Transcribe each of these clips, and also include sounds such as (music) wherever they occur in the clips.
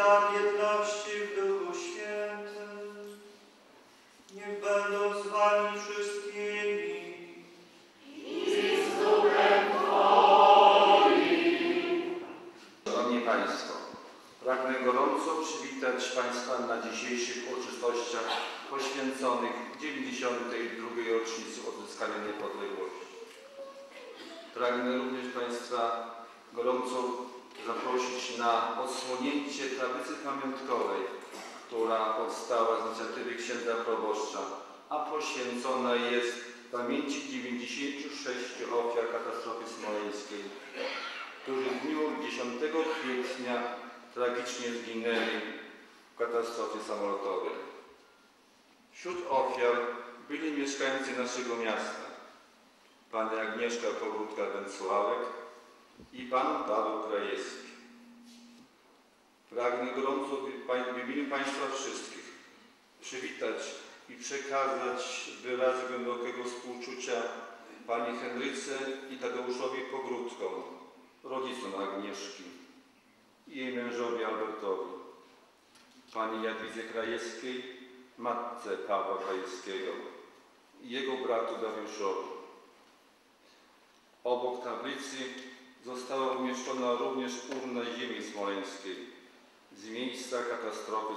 dar jedności w Duchu Świętym. Niech będą z Wami wszystkimi. I z Duchem Twoim. Szanowni Państwo, pragnę gorąco przywitać Państwa na dzisiejszych uroczystościach poświęconych 92. rocznicy odzyskania niepodległości. Pragnę również Państwa gorąco zaprosić na odsłonięcie tablicy pamiątkowej, która powstała z inicjatywy księdza proboszcza, a poświęcona jest pamięci 96 ofiar katastrofy smoleńskiej, którzy w dniu 10 kwietnia tragicznie zginęli w katastrofie samolotowej. Wśród ofiar byli mieszkańcy naszego miasta, pani Agnieszka Pogródka-Węcławek i pan Paweł Krajewski. Pragnę gorąco w imieniu Państwa wszystkich przywitać i przekazać wyrazy głębokiego współczucia pani Henryce i Tadeuszowi Pogródkom, rodzicom Agnieszki i jej mężowi Albertowi, pani Jadwidze Krajewskiej, matce Pawła Krajewskiego i jego bratu Dariuszowi. Obok tablicy została umieszczona również urna ziemi smoleńskiej z miejsca katastrofy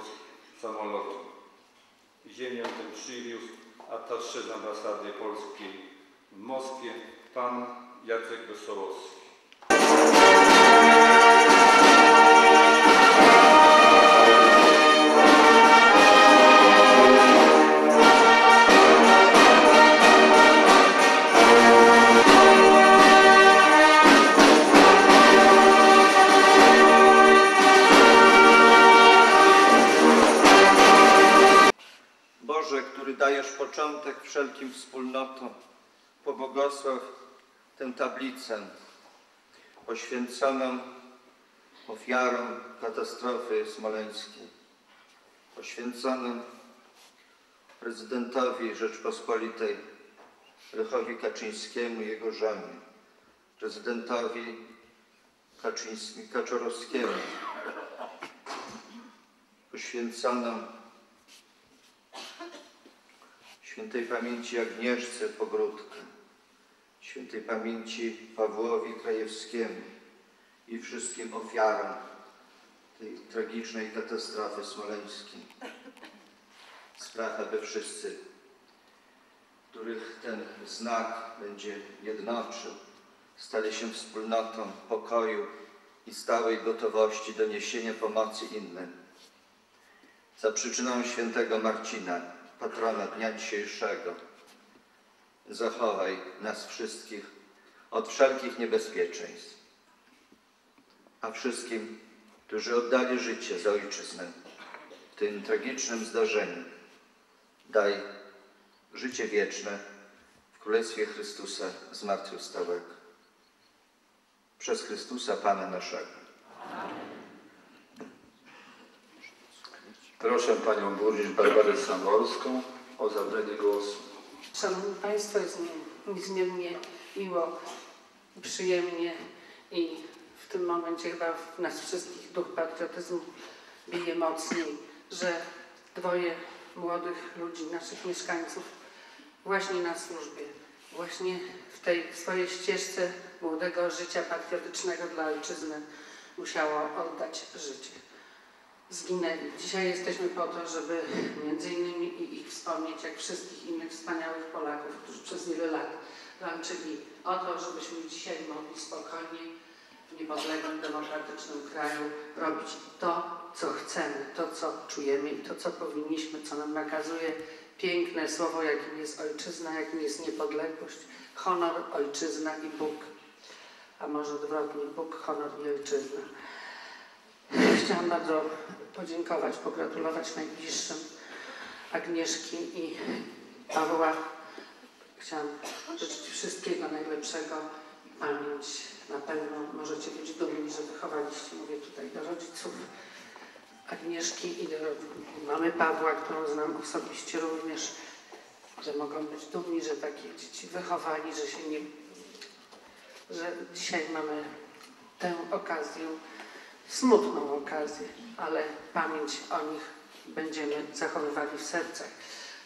samolotu. Ziemię tę przywiózł attaché z ambasady polskiej w Moskwie pan Jacek Wesołowski. Boże, który dajesz początek wszelkim wspólnotom, pobłogosław tę tablicę poświęconą ofiarom katastrofy smoleńskiej, poświęconą prezydentowi Rzeczpospolitej Lechowi Kaczyńskiemu i jego żonie, prezydentowi Kaczyński, Kaczorowskiemu, poświęconą świętej pamięci Agnieszce Pogródkę, świętej pamięci Pawłowi Krajewskiemu i wszystkim ofiarom tej tragicznej katastrofy smoleńskiej. Spraw, aby wszyscy, których ten znak będzie jednoczył, stali się wspólnotą pokoju i stałej gotowości do niesienia pomocy innym. Za przyczyną świętego Marcina, patrona dnia dzisiejszego, zachowaj nas wszystkich od wszelkich niebezpieczeństw, a wszystkim, którzy oddali życie za ojczyznę w tym tragicznym zdarzeniu, daj życie wieczne w Królestwie Chrystusa zmartwychwstałego. Przez Chrystusa Pana naszego. Proszę panią burmistrz Barbarę Samorską o zabranie głosu. Szanowni Państwo, jest mi niezmiernie miło przyjemnie i w tym momencie chyba w nas wszystkich duch patriotyzmu bije mocniej, że dwoje młodych ludzi, naszych mieszkańców właśnie na służbie, właśnie w tej swojej ścieżce młodego życia patriotycznego dla ojczyzny musiało oddać życie zginęli. Dzisiaj jesteśmy po to, żeby między innymi i ich wspomnieć, jak wszystkich innych wspaniałych Polaków, którzy przez wiele lat walczyli o to, żebyśmy dzisiaj mogli spokojnie w niepodległym, demokratycznym kraju robić to, co chcemy, to, co czujemy i to, co powinniśmy, co nam nakazuje piękne słowo, jakim jest ojczyzna, jakim jest niepodległość, honor, ojczyzna i Bóg. A może odwrotnie, Bóg, honor i ojczyzna. Chciałam bardzo podziękować, pogratulować najbliższym Agnieszki i Pawła. Chciałam życzyć wszystkiego najlepszego. Pamięć na pewno możecie być dumni, że wychowaliście, mówię tutaj do rodziców Agnieszki i do mamy Pawła, którą znam osobiście również, że mogą być dumni, że takie dzieci wychowali, że się nie... że dzisiaj mamy tę okazję smutną okazję, ale pamięć o nich będziemy zachowywali w sercach.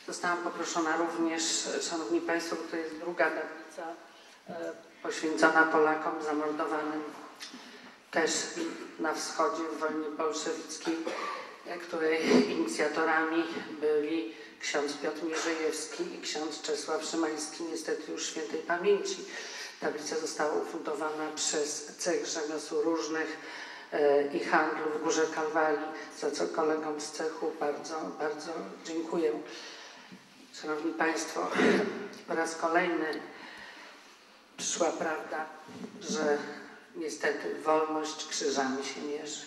Zostałam poproszona również, Szanowni Państwo, to jest druga tablica e, poświęcona Polakom zamordowanym też na wschodzie w wojnie bolszewickiej, e, której inicjatorami byli ksiądz Piotr Mierzejewski i ksiądz Czesław Szymański, niestety już świętej pamięci. Tablica została ufundowana przez Cech Rzemiosł Różnych i Handlu w Górze Kalwarii, za co kolegom z cechu bardzo, bardzo dziękuję. Szanowni Państwo, (clears throat) po raz kolejny przyszła prawda, że niestety wolność krzyżami się mierzy.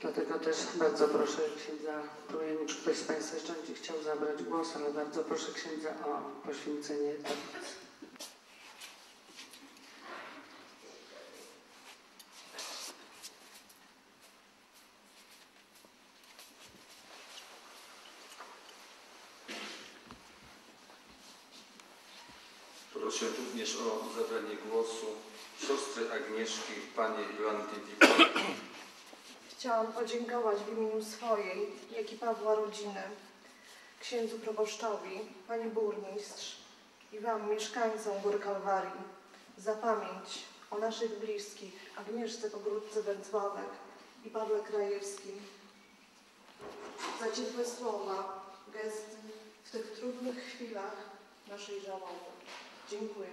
Dlatego też bardzo proszę księdza, nie wiem, czy ktoś z Państwa jeszcze będzie chciał zabrać głos, ale bardzo proszę księdza o poświęcenie tablicy. Proszę również o zabranie głosu siostry Agnieszki, pani Joanny Wiktor. Chciałam podziękować w imieniu swojej, jak i Pawła rodziny, księdzu proboszczowi, pani burmistrz i Wam, mieszkańcom Gór Kalwarii, za pamięć o naszych bliskich, Agnieszce Pogródce Węcławek i Pawle Krajewskim, za ciepłe słowa, gesty w tych trudnych chwilach naszej żałoby. Dziękuję.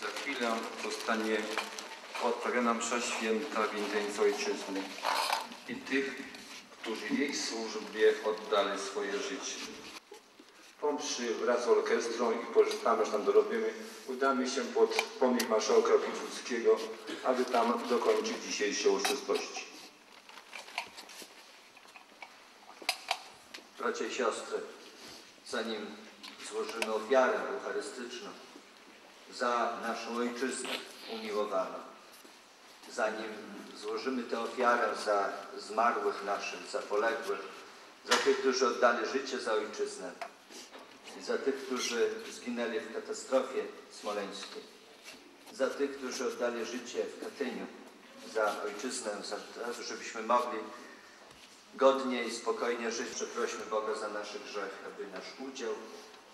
Za chwilę zostanie odprawiona msza święta w intencji ojczyzny i tych, którzy jej służbie oddali swoje życie. Po mszy wraz z orkiestrą i pożytkami, że tam dorobimy, udamy się pod pomnik marszałka Piłsudskiego, aby tam dokończyć dzisiejsze uroczystości. Bracia i siostry, zanim złożymy ofiarę eucharystyczną za naszą ojczyznę umiłowaną, zanim złożymy tę ofiarę za zmarłych naszych, za poległych, za tych, którzy oddali życie za ojczyznę i za tych, którzy zginęli w katastrofie smoleńskiej, za tych, którzy oddali życie w Katyniu za ojczyznę, za to, żebyśmy mogli godnie i spokojnie żyć. Przeprośmy Boga za nasze grzechy, aby nasz udział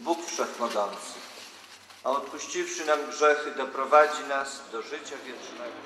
Bóg Wszechmogący, a odpuściwszy nam grzechy, doprowadzi nas do życia wiecznego.